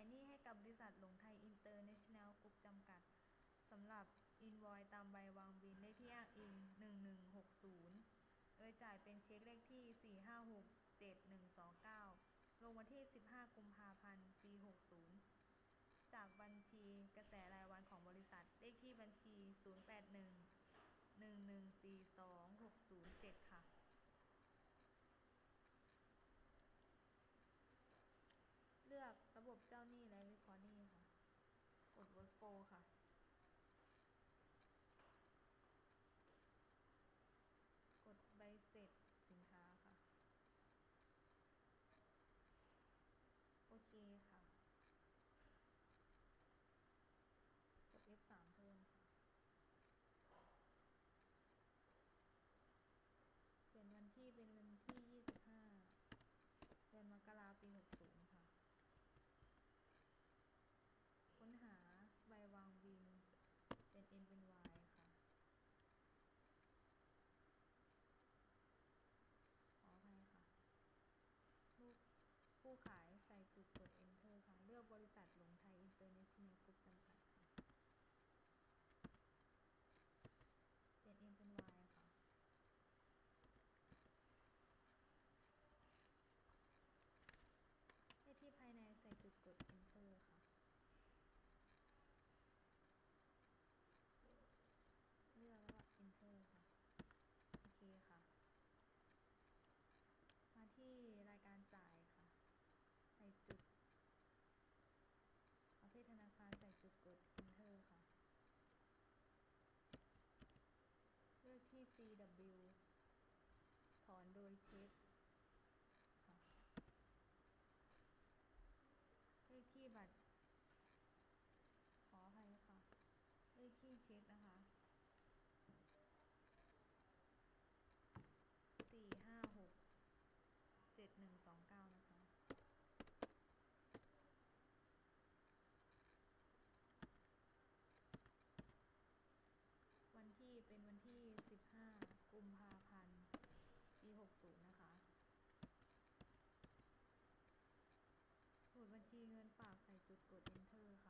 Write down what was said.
ายหนี้ให้กับบริษัทหลงไทยอินเตอร์เนชั่นแนลกรุ๊ปจำกัดสำหรับอินวอยตามใบวางบินได้ที่อ้างอิง 1160 โดยจ่ายเป็นเช็คเลขที่ 4567129 ลงวันที่ 15 กุมภาพันธ์ ปี 60 จากบัญชีกระแสรายวันของบริษัทเลขที่บัญชี 081 1142 607 CW ถอนโดยเช็คค่ะเลขที่บัตร ขออภัยค่ะ เลขที่เช็คนะคะ ดกด enter ค่ะ